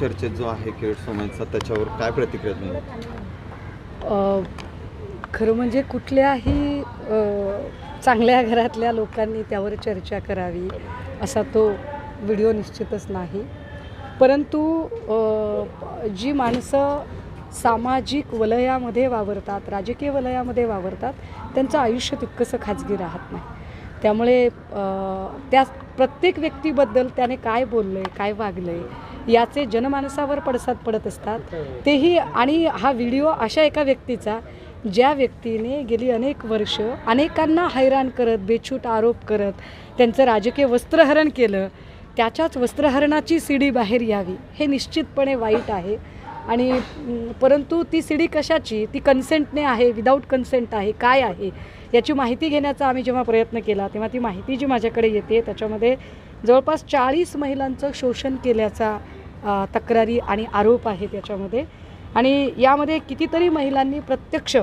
चर्चेत जो आहे किरीट सोमयचा त्याच्यावर काय प्रतिक्रिया तुम्ही? खरं म्हणजे कुठल्याही चांगल्या घरातल्या लोकांनी त्यावर चर्चा करावी असा तो व्हिडिओ निश्चितच नाही. परंतु जी माणसं सामाजिक वलयामध्ये वावरतात राजकीय वलयामध्ये वावरतात त्यांचं आयुष्य तितकंसं खाजगी राहत नाही. त्यामुळे त्या प्रत्येक व्यक्तीबद्दल त्याने काय बोललं आहे काय वागलं आहे याचे जनमानसावर पडसाद पडत असतात. तेही आणि हा व्हिडिओ अशा एका व्यक्तीचा ज्या व्यक्तीने गेली अनेक वर्ष अनेकांना हैराण करत बेछूट आरोप करत त्यांचं राजकीय वस्त्रहरण केलं त्याच्याच वस्त्रहरणाची सीडी बाहेर यावी हे निश्चितपणे वाईट आहे. आणि परंतु ती सीडी कशाची? ती कन्सेंटने आहे विदाऊट कन्सेंट आहे काय आहे? याची माहिती घेण्याचा आम्ही जेव्हा प्रयत्न केला तेव्हा ती माहिती जी माझ्याकडे येते त्याच्यामध्ये जवळपास चाळीस महिलांचं शोषण केल्याचा तक्रारी आणि आरोप आहे त्याच्यामध्ये आणि यामध्ये कितीतरी महिलांनी प्रत्यक्ष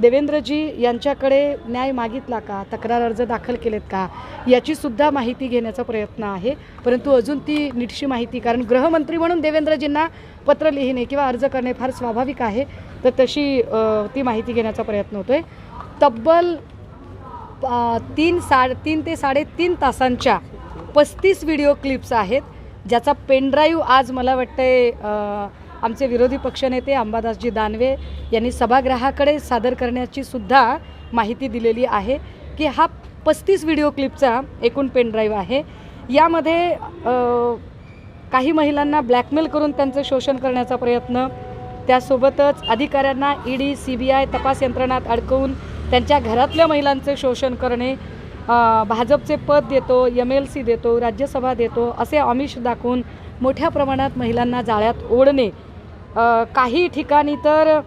देवेंद्रजी यांच्याकडे न्याय मागितला का? तक्रार अर्ज दाखल केलेत का? याची सुद्धा माहिती घेण्याचा प्रयत्न आहे. परंतु अजून ती नीटशी माहिती कारण गृहमंत्री म्हणून देवेंद्रजींना पत्र लिहिणे किंवा अर्ज करणे फार स्वाभाविक आहे. तर तशी ती माहिती घेण्याचा प्रयत्न होतो आहे तब्बल तीन सा तीन ते साडेतीन तासांच्या पस्तीस व्हिडिओ क्लिप्स आहेत ज्याचा पेनड्राईव्ह आज मला वाटतंय आमचे विरोधी पक्षनेते अंबादासजी दानवे यांनी सभागृहाकडे सादर करण्याची सुद्धा माहिती दिलेली आहे की हा पस्तीस व्हिडिओ क्लिपचा एकूण पेनड्राईव्ह आहे. यामध्ये काही महिलांना ब्लॅकमेल करून त्यांचं शोषण करण्याचा प्रयत्न त्यासोबतच अधिकाऱ्यांना ईडी सी बी आय तपास यंत्रणात अडकवून त्यांच्या घरातल्या महिलांचं शोषण करणे भाजपचे पद देतो एम एल सी देतो राज्यसभा देतो असे आमिष दाखवून मोठ्या प्रमाणात महिलांना जाळ्यात ओढणे. काही ठिकाणी तर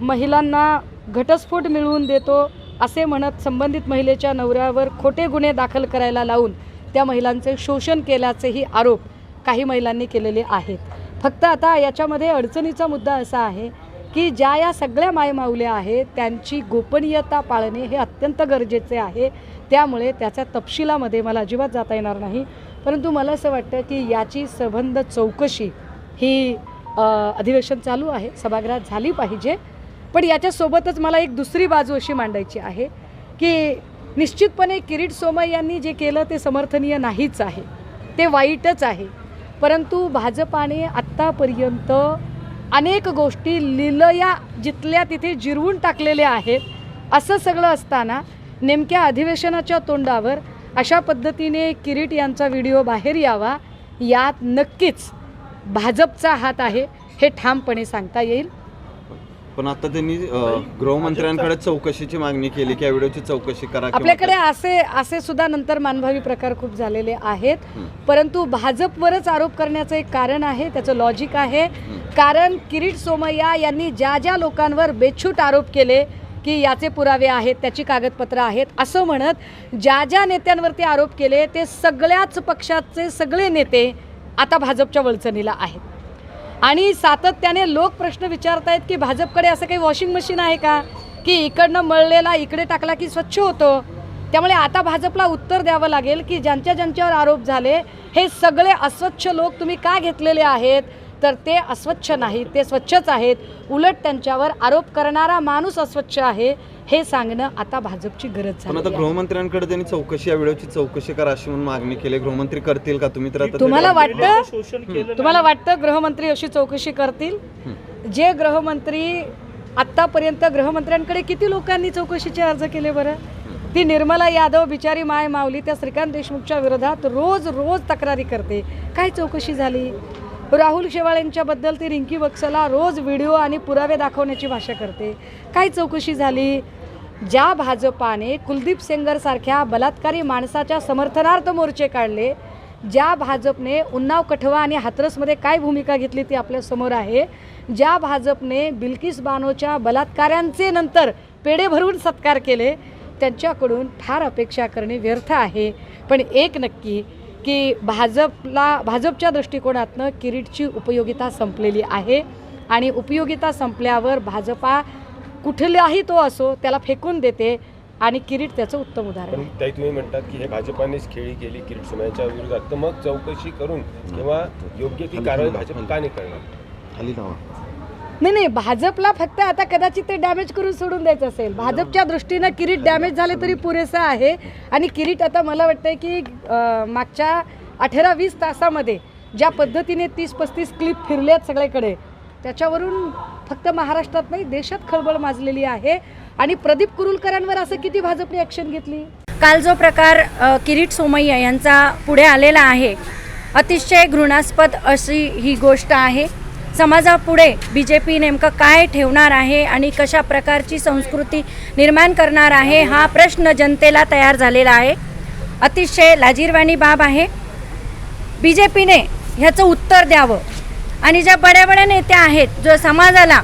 महिलांना घटस्फोट मिळवून देतो असे म्हणत संबंधित महिलेच्या नवऱ्यावर खोटे गुन्हे दाखल करायला लावून त्या महिलांचे शोषण केल्याचेही आरोप काही महिलांनी केलेले आहेत. फक्त आता याच्यामध्ये अडचणीचा मुद्दा असा आहे की ज्या या सगळ्या मायमाऊल्या आहेत त्यांची गोपनीयता पाळणे हे अत्यंत गरजेचे आहे. त्यामुळे त्याच्या तपशिलामध्ये मला अजिबात जाता येणार नाही. परंतु मला असं वाटतं की याची सबंध चौकशी ही अधिवेशन चालू आहे. सभागृहात झाली पाहिजे. पण याच्यासोबतच मला एक दुसरी बाजू अशी मांडायची आहे की निश्चितपणे किरीट सोमय यांनी जे केलं ते समर्थनीय नाहीच आहे. ते वाईटच आहे. परंतु भाजपाने आत्तापर्यंत अनेक गोष्टी लिलया जिथल्या तिथे जिरवून टाकलेल्या आहेत. असं सगळं असताना नेमक्या अधिवेशनाच्या तोंडावर अशा पद्धतीने किरीट यांचा व्हिडिओ बाहेर यावा यात नक्कीच भाजपचा हात आहे हे ठामपणे सांगता येईल. पण आता त्यांनी गृहमंत्र्यांकडे चौकशीची मागणी केली की या व्हिडिओची चौकशी करा किंवा आपल्याकडे असे असे सुद्धा नंतर मानभावी प्रकार खूप झालेले आहेत. हं. परंतु भाजपवरच आरोप करण्याचं एक कारण आहे त्याचं लॉजिक आहे. कारण किरीट सोमय्या यांनी ज्या ज्या लोकांवर बेछूट आरोप केले की याचे पुरावे आहेत त्याची कागदपत्रं आहेत असं म्हणत ज्या ज्या नेत्यांवरती आरोप केले ते सगळ्याच पक्षाचे सगळे नेते आता भाजपच्या वळचणीला आहेत. आणि सातत्याने लोक प्रश्न विचारतायत की भाजपकडे असं काही वॉशिंग मशीन आहे का? की इकडनं मळलेला इकडे टाकला की स्वच्छ होतो? त्यामुळे आता भाजपला उत्तर द्यावं लागेल की ज्यांच्या ज्यांच्यावर आरोप झाले हे सगळे अस्वच्छ लोक तुम्ही का घेतलेले आहेत? तर ते अस्वच्छ नाहीत ते स्वच्छच आहेत. उलट त्यांच्यावर आरोप करणारा माणूस अस्वच्छ आहे. हे सांगणं आता भाजपची गरज पण आता झाली. गृहमंत्र्यांकडे त्यांनी चौकशी या व्हिडिओची चौकशी करा अशी म्हणून मागणी केली. गृहमंत्री करतील का तुम्ही तर आता तुम्हाला वाटतं शोषण केलं तुम्हाला वाटतं गृहमंत्री अशी चौकशी करतील? जे गृहमंत्री आत्तापर्यंत गृहमंत्र्यांकडे किती लोकांनी चौकशीचे अर्ज केले बरं? ती निर्मला यादव बिचारी माय माऊली त्या श्रीकांत देशमुखच्या विरोधात रोज रोज तक्रारी करते. काय चौकशी झाली? राहुल शेवाळेंच्याबद्दल ती रिंकी बक्सला रोज व्हिडिओ आणि पुरावे दाखवण्याची भाषा करते. काय चौकशी झाली? ज्या भाजपाने कुलदीप सेंगरसारख्या बलात्कारी माणसाच्या समर्थनार्थ मोर्चे काढले ज्या भाजपने उन्नाव कठवा आणि हाथरसमध्ये काय भूमिका घेतली ती आपल्यासमोर आहे ज्या भाजपने बिल्किस बानोच्या बलात्कारांचे नंतर पेढे भरून सत्कार केले त्यांच्याकडून फार अपेक्षा करणे व्यर्थ आहे. पण एक नक्की की भाजपला भाजपच्या दृष्टिकोनातनं किरीटची उपयोगिता संपलेली आहे आणि उपयोगिता संपल्यावर भाजपा कुठलाही तो असो त्याला फेकून देते आणि किरीट त्याचं उत्तम उदाहरण पण आहे. ताई तुम्ही म्हणतात की हे भाजपानेच खेळी केली किरीट सोमय्यांच्या विरोधात. तर मग चौकशी करून किंवा योग्य ती कारवाई भाजप का नाही करणार? खाली लावा नाही नाही भाजपला फक्त आता कदाचित ते डॅमेज करून सोडून द्यायचं असेल. भाजपच्या दृष्टीनं किरीट डॅमेज झाले तरी पुरेसं आहे. आणि किरीट आता मला वाटतंय की अं, मागच्या अठरा वीस तासामध्ये ज्या पद्धतीने तीस पस्तीस क्लिप फिरल्यात सगळीकडे त्याच्यावरून फक्त महाराष्ट्रात नाही देशात खळबळ माजलेली आहे. आणि प्रदीप कुरुलकरांवर असं किती भाजपने ॲक्शन घेतली? काल जो प्रकार किरीट सोमय्या यांचा पुढे आलेला आहे अतिशय घृणास्पद अशी ही गोष्ट आहे. समाजापुढे बी जे पी नेमकं काय ठेवणार आहे आणि कशा प्रकारची संस्कृती निर्माण करणार आहे हा प्रश्न जनतेला तयार झालेला आहे. अतिशय लाजीरवाणी बाब आहे. बी जे पीने ह्याचं उत्तर द्यावं. आणि ज्या बड्या बड्या नेत्या आहेत जो समाजाला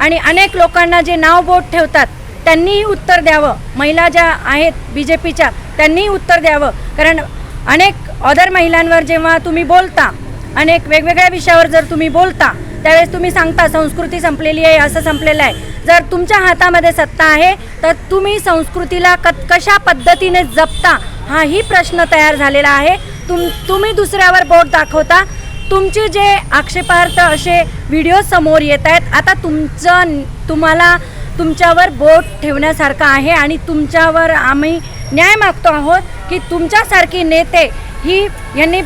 आणि अनेक लोकांना जे नाव बोट ठेवतात त्यांनीही उत्तर द्यावं. महिला ज्या आहेत बी जे पीच्या त्यांनीही उत्तर द्यावं. कारण अनेक अदर महिलांवर जेव्हा तुम्ही बोलता अनेक वेगवेगळ्या विषयावर जर तुम्ही बोलता त्यावेळेस तुम्ही सांगता संस्कृती संपलेली आहे असं संपलेलं आहे. जर तुमच्या हातामध्ये सत्ता आहे तर तुम्ही संस्कृतीला क कशा पद्धतीने जपता हाही प्रश्न तयार झालेला आहे. तुम तुम्ही दुसऱ्यावर बोट दाखवता तुमचे जे आक्षेपार्थ असे व्हिडिओ समोर येत आहेत आता तुमचं तुम्हाला तुमच्यावर बोट ठेवण्यासारखं आहे आणि तुमच्यावर आम्ही न्याय मागतो आहोत की तुमच्यासारखी नेते ही यांनी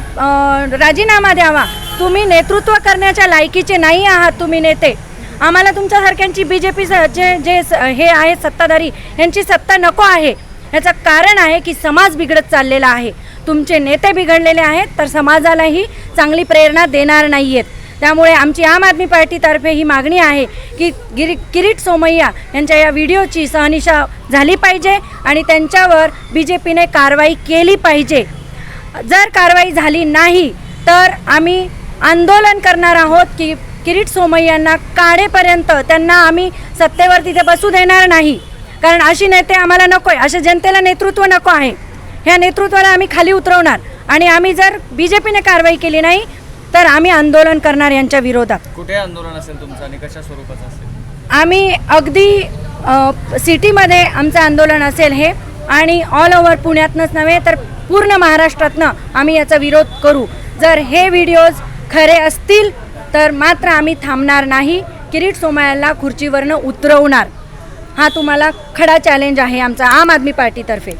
राजीनामा द्यावा. तुम्ही नेतृत्व करण्याच्या लायकीचे नाही आहात तुम्ही नेते. आम्हाला तुमच्यासारख्यांची बी जे पी जे जे स- हे आहे सत्ताधारी यांची सत्ता नको आहे. याचं कारण आहे की समाज बिघडत चाललेला आहे. तुमचे नेते बिघडलेले आहेत तर समाजालाही चांगली प्रेरणा देणार नाही आहेत त्यामुळे आमची आम आदमी पार्टीतर्फे ही मागणी आहे की गिरी किरीट सोमय्या यांच्या या व्हिडिओची सहनिशा झाली पाहिजे आणि त्यांच्यावर बी जे पीने कारवाई केली पाहिजे. जर कारवाई झाली नाही तर आम्ही आंदोलन करणार आहोत की किरीट सोमय्यांना काढेपर्यंत त्यांना आम्ही सत्तेवर तिथे बसू देणार नाही. कारण अशी नेते आम्हाला नको आहे अशा जनतेला नेतृत्व नको आहे. ह्या नेतृत्वाला आम्ही खाली उतरवणार. आणि आम्ही जर बी जे पीने कारवाई केली नाही तर आम्ही आंदोलन करणार यांच्या विरोधात. कुठे आंदोलन असेल तुमचं आणि कशा स्वरूपाचं असेल? आम्ही अगदी सिटीमध्ये आमचं आंदोलन असेल हे आणि ऑल ओव्हर पुण्यातनंच नव्हे तर पूर्ण महाराष्ट्रातनं आम्ही याचा विरोध करू. जर हे व्हिडिओज खरे असतील तर मात्र आम्ही थांबणार नाही. किरीट सोमयाला खुर्चीवरनं उतरवणार. हा तुम्हाला खडा चॅलेंज आहे आमचा आम आदमी पार्टीतर्फे.